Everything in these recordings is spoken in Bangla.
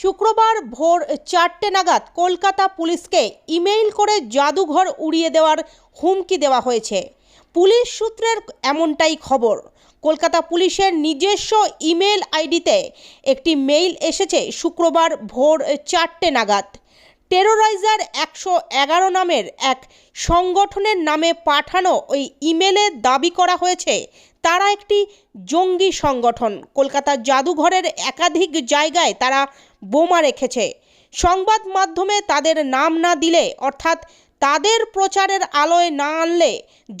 শুক্রবার ভোর চারটে নাগাদ কলকাতা পুলিশকে ইমেইল করে জাদুঘর উড়িয়ে দেওয়ার হুমকি দেওয়া হয়েছে। পুলিশ সূত্রের এমনটাই খবর। কলকাতা পুলিশের নিজস্ব ইমেল আইডিতে একটি মেইল এসেছে শুক্রবার ভোর চারটে নাগাদ। টেরোরাইজার একশো এগারো নামের এক সংগঠনের নামে পাঠানো ওই ইমেলে দাবি করা হয়েছে। তারা একটি জঙ্গি সংগঠন। কলকাতার জাদুঘরের একাধিক জায়গায় তারা বোমা রেখেছে। সংবাদ মাধ্যমে তাদের নাম না দিলে, অর্থাৎ তাদের প্রচারের আলোয় না আনলে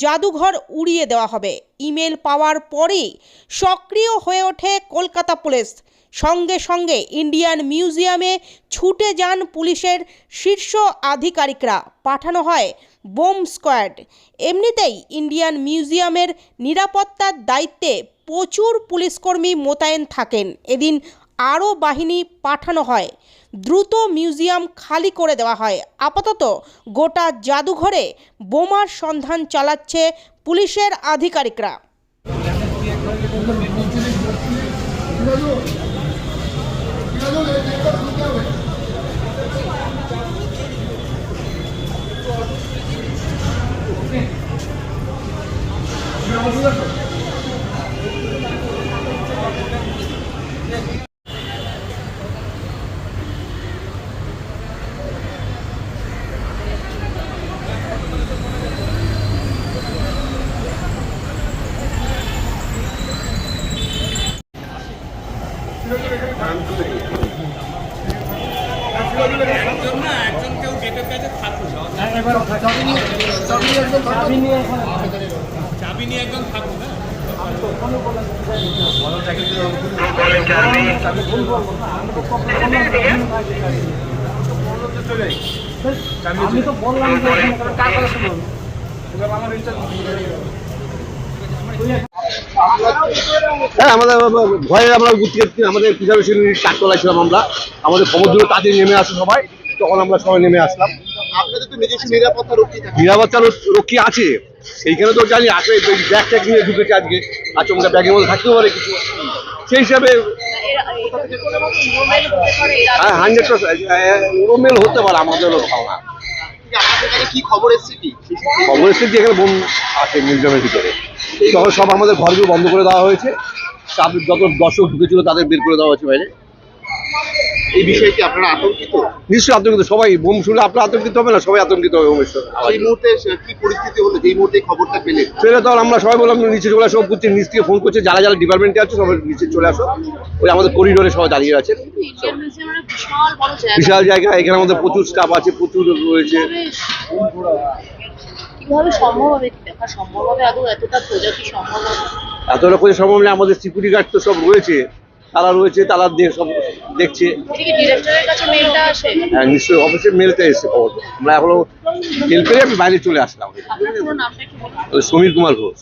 জাদুঘর উড়িয়ে দেওয়া হবে। ইমেল পাওয়ার পরেই সক্রিয় হয়ে ওঠে কলকাতা পুলিশ। সঙ্গে সঙ্গে ইন্ডিয়ান মিউজিয়ামে ছুটে যান পুলিশের শীর্ষ আধিকারিকরা। পাঠানো হয় বোম স্কোয়াড। এমনিতেই ইন্ডিয়ান মিউজিয়ামের নিরাপত্তার দায়িত্বে প্রচুর পুলিশকর্মী মোতায়েন থাকেন। এদিন আরও বাহিনী পাঠানো হয়। দ্রুত মিউজিয়াম খালি করে দেওয়া হয়। আপাতত গোটা জাদুঘরে বোমার সন্ধান চালাচ্ছে পুলিশের আধিকারিকরা। Thank you. চাবি নিয়ে একদম থাকুন হ্যাঁ আমি তো বললাম যে এখানে হ্যাঁ আমাদের ভয়ে আমরা ঘুরতে আমাদের প্রিজার্ভেশন ইউনিট চারতলা ছিলাম আমরা। আমাদের দিল তাদের নেমে আসে সবাই। তখন আমরা সবাই নেমে আসলাম। আপনাদের তো নিজস্ব নিরাপত্তা রক্ষী নিরাপত্তা রক্ষী- রক্ষী আছে। সেইখানে তো জানি আসলে ব্যাগ ট্যাগ নিয়ে ঢুকেছে আজকে। আর চমকা ব্যাগের মধ্যে থাকতেও পারে কিছু। সেই হিসাবে হ্যাঁ হান্ড্রেড পার্সেন্ট হতে পারে আমাদেরও ধারণা কি খবর এসেছে কি? খবর এখানে বোম আছে মিউজিয়ামের ভিতরে। তখন সব আমাদের ঘরগুলো বন্ধ করে দেওয়া হয়েছে। যত দর্শক ঢুকেছিল তাদের বের করে দেওয়া হয়েছে বাইরে। এই বিষয়ে কি আপনারা আতঙ্কিত? নিশ্চয়ই আতঙ্কিত সবাই বোম শুনলে আপনার আতঙ্কিত হবে না সবাই আতঙ্কিত হবে বোমের। সেই মুহূর্তে কি পরিস্থিতি হলো? যেই মুহূর্তে খবরটা পেলেন? ফেলে তখন আমরা সবাই বললাম নিচে চলে আসো করছে নিচ থেকে ফোন করছে যারা যারা ডিপার্টমেন্টে আছে সবাই নিচে চলে আসো। ওই আমাদের করিডোরে সবাই দাঁড়িয়ে জায়গা। বিশাল জায়গা এখানে আমাদের প্রচুর স্টাফ আছে প্রচুর রয়েছে। কীভাবে সম্ভব হবে? দেখা সম্ভব হবে? আদৌ এতটা প্রজাতি সম্ভব হবে? এত প্রজাতি সম্ভব নেই আমাদের সিকিউরিটি গার্ড তো সব রয়েছে। তারা রয়েছে তারা দিয়ে সব দেখছে। ডিরেক্টরের কাছে মেলটা আসে? হ্যাঁ নিশ্চয়ই অফিসে মেলতে এসেছে খবর। আমরা এখনও মেল পেয়ে আমি বাইরে চলে আসলাম। পুরো সমীর কুমার ঘোষ।